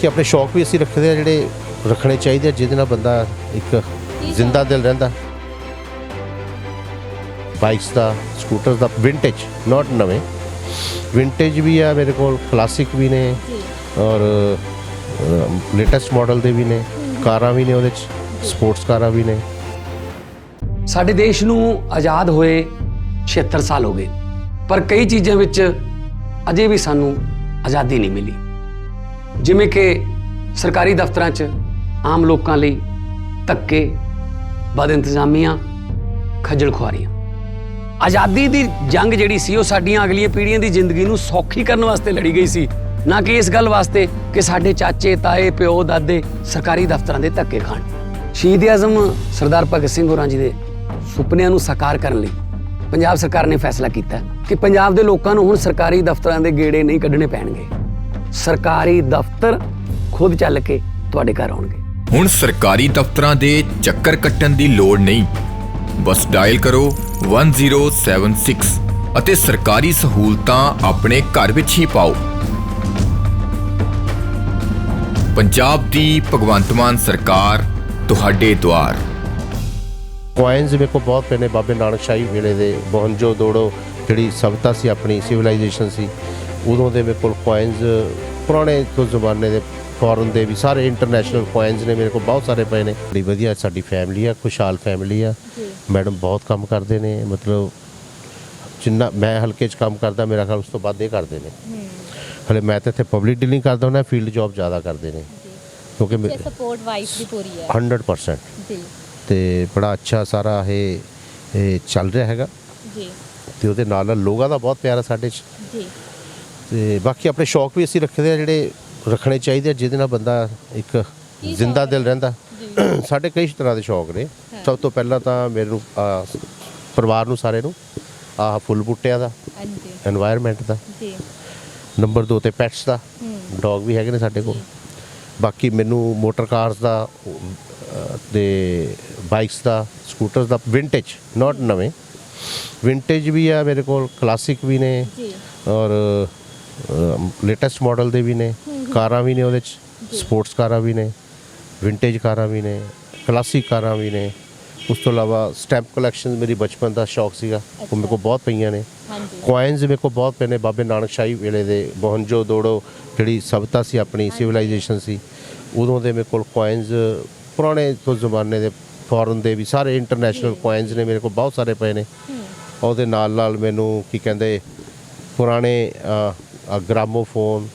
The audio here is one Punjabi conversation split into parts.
ਕਿ ਆਪਣੇ ਸ਼ੌਕ ਵੀ ਅਸੀਂ ਰੱਖਦੇ ਆ ਜਿਹੜੇ ਰੱਖਣੇ ਚਾਹੀਦੇ ਆ ਜਿਹਦੇ ਨਾਲ ਬੰਦਾ ਇੱਕ ਜ਼ਿੰਦਾ ਦਿਲ ਰਹਿੰਦਾ। ਬਾਈਕਸ ਦਾ ਸਕੂਟਰ ਦਾ ਵਿੰਟੇਜ ਨਾਟ ਨਵੇਂ। ਵਿੰਟੇਜ ਵੀ ਆ ਮੇਰੇ ਕੋਲ ਕਲਾਸਿਕ ਵੀ ਨੇ ਔਰ ਲੇਟੈਸਟ ਮਾਡਲ ਦੇ ਵੀ ਨੇ ਕਾਰਾਂ ਵੀ ਨੇ ਉਹਦੇ ਚ ਸਪੋਰਟਸ ਕਾਰਾਂ ਵੀ ਨੇ। ਸਾਡੇ ਦੇਸ਼ ਨੂੰ ਆਜ਼ਾਦ ਹੋਏ 76 ਸਾਲ ਹੋ ਗਏ ਪਰ ਕਈ ਚੀਜ਼ਾਂ ਵਿੱਚ ਅਜੇ ਵੀ ਸਾਨੂੰ ਆਜ਼ਾਦੀ ਨਹੀਂ ਮਿਲੀ। ਜਿਵੇਂ ਕਿ ਸਰਕਾਰੀ ਦਫ਼ਤਰਾਂ 'ਚ ਆਮ ਲੋਕਾਂ ਲਈ ਧੱਕੇ ਬਦ ਇੰਤਜ਼ਾਮੀਆਂ, ਖੱਜਲ ਖੁਆਰੀਆਂ। ਆਜ਼ਾਦੀ ਦੀ ਜੰਗ ਜਿਹੜੀ ਸੀ, ਉਹ ਸਾਡੀਆਂ ਅਗਲੀਆਂ ਪੀੜ੍ਹੀਆਂ ਦੀ ਜ਼ਿੰਦਗੀ ਨੂੰ ਸੌਖੀ ਕਰਨ ਵਾਸਤੇ ਲੜੀ ਗਈ ਸੀ। ਨਾ ਕਿ ਇਸ ਗੱਲ ਵਾਸਤੇ ਕਿ ਸਾਡੇ ਚਾਚੇ, ਤਾਏ, ਪਿਓ, ਦਾਦੇ ਸਰਕਾਰੀ ਦਫ਼ਤਰਾਂ ਦੇ ਧੱਕੇ ਖਾਣ। ਸ਼ਹੀਦ ਆਜ਼ਮ ਸਰਦਾਰ ਭਗਤ ਸਿੰਘ ਹੋਰਾਂ ਜੀ ਦੇ ਸੁਪਨਿਆਂ ਨੂੰ ਸਾਕਾਰ ਕਰਨ ਲਈ ਪੰਜਾਬ ਸਰਕਾਰ ਨੇ ਫੈਸਲਾ ਕੀਤਾ ਕਿ ਪੰਜਾਬ ਦੇ ਲੋਕਾਂ ਨੂੰ ਹੁਣ ਸਰਕਾਰੀ ਦਫ਼ਤਰਾਂ ਦੇ ਗੇੜੇ ਨਹੀਂ ਕੱਢਣੇ ਪੈਣਗੇ। ਸਰਕਾਰੀ ਦਫ਼ਤਰ ਖੁਦ ਚੱਲ ਕੇ ਤੁਹਾਡੇ ਘਰ ਆਉਣਗੇ। ਹੁਣ ਸਰਕਾਰੀ ਦਫ਼ਤਰਾਂ ਦੇ ਚੱਕਰ ਕੱਟਣ ਦੀ ਲੋੜ ਨਹੀਂ। ਬਸ ਡਾਇਲ ਕਰੋ 1076 ਅਤੇ ਸਰਕਾਰੀ ਸਹੂਲਤਾਂ ਆਪਣੇ ਘਰ ਵਿੱਚ ਹੀ ਪਾਓ। ਪੰਜਾਬ ਦੀ ਭਗਵੰਤ ਮਾਨ ਸਰਕਾਰ ਤੁਹਾਡੇ ਦੁਆਰ। ਕੋਇਨਸ ਮੇਰੇ ਕੋਲ ਬਹੁਤ ਪਏ ਨੇ ਬਾਬੇ ਨਾਨਕ ਸ਼ਾਹੀ ਵੇਲੇ ਦੇ ਮੋਹਨਜੋ ਦੋੜੋ ਜਿਹੜੀ ਸਭਤਾ ਸੀ ਆਪਣੀ ਸਿਵਲਾਈਜੇਸ਼ਨ ਸੀ। ਉਦੋਂ ਦੇ ਮੇਰੇ ਕੋਲ ਕੋਇਨਸ ਪੁਰਾਣੇ ਤੋਂ ਜ਼ਮਾਨੇ ਦੇ ਫੋਰਨ ਦੇ ਵੀ ਸਾਰੇ ਇੰਟਰਨੈਸ਼ਨਲ ਕੋਇਨਸ ਨੇ ਮੇਰੇ ਕੋਲ ਬਹੁਤ ਸਾਰੇ ਪਏ ਨੇ। ਬੜੀ ਵਧੀਆ ਸਾਡੀ ਫੈਮਿਲੀ ਆ ਖੁਸ਼ਹਾਲ ਫੈਮਿਲੀ ਆ। ਮੈਡਮ ਬਹੁਤ ਕੰਮ ਕਰਦੇ ਨੇ ਮਤਲਬ ਜਿੰਨਾ ਮੈਂ ਹਲਕੇ 'ਚ ਕੰਮ ਕਰਦਾ ਮੇਰਾ ਖਿਆਲ ਉਸ ਤੋਂ ਵੱਧ ਇਹ ਕਰਦੇ ਨੇ। ਹਲੇ ਮੈਂ ਤਾਂ ਇੱਥੇ ਪਬਲਿਕ ਡੀਲਿੰਗ ਕਰਦਾ ਹੁੰਦਾ ਫੀਲਡ ਜੌਬ ਜ਼ਿਆਦਾ ਕਰਦੇ ਨੇ। ਕਿਉਂਕਿ ਤੇ ਸਪੋਰਟ ਵਾਈਫ ਦੀ ਪੂਰੀ ਹੈ। 100% ਜੀ। ਤੇ ਬੜਾ ਅੱਛਾ ਸਾਰਾ ਇਹ ਇਹ ਚੱਲ ਰਿਹਾ ਹੈਗਾ। ਜੀ। ਤੇ ਉਹਦੇ ਨਾਲ ਨਾਲ ਲੋਕਾਂ ਦਾ ਬਹੁਤ ਪਿਆਰ ਹੈ ਸਾਡੇ 'ਚ। ਜੀ। ਤੇ ਬਾਕੀ ਆਪਣੇ ਸ਼ੌਕ ਵੀ ਅਸੀਂ ਰੱਖਦੇ ਆ ਜਿਹੜੇ ਰੱਖਣੇ ਚਾਹੀਦੇ ਆ ਜਿਹਦੇ ਨਾਲ ਬੰਦਾ ਇੱਕ ਜ਼ਿੰਦਾ ਦਿਲ ਰਹਿੰਦਾ। ਸਾਡੇ ਕਈ ਤਰ੍ਹਾਂ ਦੇ ਸ਼ੌਕ ਨੇ। ਸਭ ਤੋਂ ਪਹਿਲਾਂ ਤਾਂ ਮੇਰੇ ਨੂੰ ਪਰਿਵਾਰ ਨੂੰ ਸਾਰੇ ਨੂੰ ਆਹ ਫੁੱਲ ਬੂਟਿਆਂ ਦਾ ਹਾਂਜੀ। এনवायरमेंट ਦਾ ਜੀ। ਨੰਬਰ 2 ਤੇ ਪੈਟਸ ਦਾ ਡੌਗ ਵੀ ਹੈਗੇ ਨੇ ਸਾਡੇ ਕੋਲ। ਬਾਕੀ ਮੈਨੂੰ ਮੋਟਰ ਕਾਰਸ ਦਾ ਅਹ, ਤੇ ਬਾਈਕਸ ਦਾ ਸਕੂਟਰਸ ਦਾ ਵਿੰਟੇਜ ਨਾਟ ਨਵੇਂ। ਵਿੰਟੇਜ ਵੀ ਆ ਮੇਰੇ ਕੋਲ ਕਲਾਸਿਕ ਵੀ ਨੇ। ਜੀ। ਔਰ ਲੇਟੈਸਟ ਮਾਡਲ ਦੇ ਵੀ ਨੇ ਕਾਰਾਂ ਵੀ ਨੇ ਉਹਦੇ ਚ ਸਪੋਰਟਸ ਕਾਰਾਂ ਵੀ ਨੇ ਵਿੰਟੇਜ ਕਾਰਾਂ ਵੀ ਨੇ ਕਲਾਸਿਕ ਕਾਰਾਂ ਵੀ ਨੇ। ਉਸ ਤੋਂ ਇਲਾਵਾ ਸਟੈਂਪ ਕਲੈਕਸ਼ਨ ਮੇਰੀ ਬਚਪਨ ਦਾ ਸ਼ੌਕ ਸੀਗਾ ਉਹ ਮੇਰੇ ਕੋਲ ਬਹੁਤ ਪਈਆਂ ਨੇ। ਕੋਇਨਸ ਮੇਰੇ ਕੋਲ ਬਹੁਤ ਪਏ ਨੇ ਬਾਬੇ ਨਾਨਕ ਸ਼ਾਹੀ ਵੇਲੇ ਦੇ ਮੋਹਨਜੋ ਦੋੜੋ ਜਿਹੜੀ ਸਭਤਾ ਸੀ ਆਪਣੀ ਸਿਵਲਾਈਜੇਸ਼ਨ ਸੀ ਉਦੋਂ ਦੇ ਮੇਰੇ ਕੋਲ ਕੋਇਨਸ ਪੁਰਾਣੇ ਤੋਂ ਜ਼ਮਾਨੇ ਦੇ ਫੋਰਨ ਦੇ ਵੀ ਸਾਰੇ ਇੰਟਰਨੈਸ਼ਨਲ ਕੋਇਨਸ ਨੇ ਮੇਰੇ ਕੋਲ ਬਹੁਤ ਸਾਰੇ ਪਏ ਨੇ। ਉਹਦੇ ਨਾਲ ਨਾਲ ਮੈਨੂੰ ਕੀ ਕਹਿੰਦੇ ਪੁਰਾਣੇ ਗ੍ਰਾਮੋਫੋਨ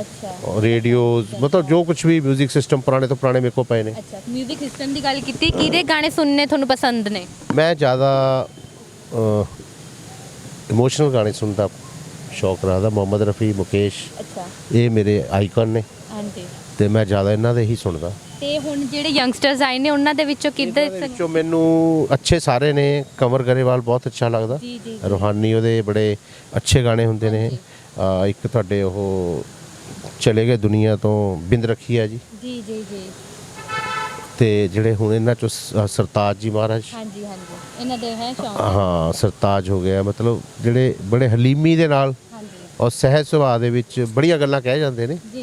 ਅੱਛਾ ਰੇਡੀਓਜ਼ ਮਤਲਬ ਜੋ ਕੁਝ ਵੀ 뮤직 ਸਿਸਟਮ ਪੁਰਾਣੇ ਤੋਂ ਪੁਰਾਣੇ ਮੇਰੇ ਕੋਲ ਪਏ ਨੇ ਅੱਛਾ 뮤직 ਸਿਸਟਮ ਦੀ ਗੱਲ ਕੀਤੀ ਕਿਹਦੇ ਗਾਣੇ ਸੁਣਨੇ ਤੁਹਾਨੂੰ ਪਸੰਦ ਨੇ ਮੈਂ ਜ਼ਿਆਦਾ ਇਮੋਸ਼ਨਲ ਗਾਣੇ ਸੁਣਨ ਦਾ ਸ਼ੌਕ ਰੱਖਦਾ ਮੁਹੰਮਦ ਰਫੀ ਮੁਕੇਸ਼। ਅੱਛਾ। ਇਹ ਮੇਰੇ ਆਈਕਨ ਨੇ। ਹਾਂਜੀ। ਤੇ ਮੈਂ ਜ਼ਿਆਦਾ ਇਹਨਾਂ ਦੇ ਹੀ ਸੁਣਦਾ। ਤੇ ਹੁਣ ਜਿਹੜੇ ਯੰਗਸਟਰਸ ਆਏ ਨੇ ਉਹਨਾਂ ਦੇ ਵਿੱਚੋਂ ਕਿੱਧਰ ਇਹਨਾਂ ਦੇ ਵਿੱਚੋਂ ਮੈਨੂੰ ਅੱਛੇ ਸਾਰੇ ਨੇ। ਕਮਰ ਗਰੇਵਾਲ ਬਹੁਤ ਅੱਛਾ ਲੱਗਦਾ। ਜੀ, ਜੀ, ਰੋਹਾਨੀ ਉਹਦੇ ਬੜੇ ਅੱਛੇ ਗਾਣੇ ਹੁੰਦੇ ਨੇ। ਅਹ ਇੱਕ ਤੁਹਾਡੇ ਉਹ ਚਲੇ ਗਏ ਦੁਨੀਆ ਤੋਂ ਬਿੰਦ ਰੱਖੀ ਆ ਜੀ। ਜੀ ਜੀ ਜੀ। ਤੇ ਜਿਹੜੇ ਹੁਣ ਇਹਨਾਂ ਚੋਂ ਸ- ਸਰਤਾਜ ਜੀ ਮਹਾਰਾਜ। ਹਾਂਜੀ ਹਾਂਜੀ। ਇਹਨਾਂ ਦੇ ਹੈ ਸ਼ੌਂਕ। ਹਾਂ ਸਰਤਾਜ ਹੋ ਗਿਆ ਮਤਲਬ ਜਿਹੜੇ ਬੜੇ ਹਲੀਮੀ ਦੇ ਨਾਲ ਹਾਂਜੀ। ਔਰ ਸਹਿਜ ਸੁਭਾਅ ਦੇ ਵਿੱਚ ਬੜੀਆਂ ਗੱਲਾਂ ਕਹਿ ਜਾਂਦੇ ਨੇ। ਜੀ।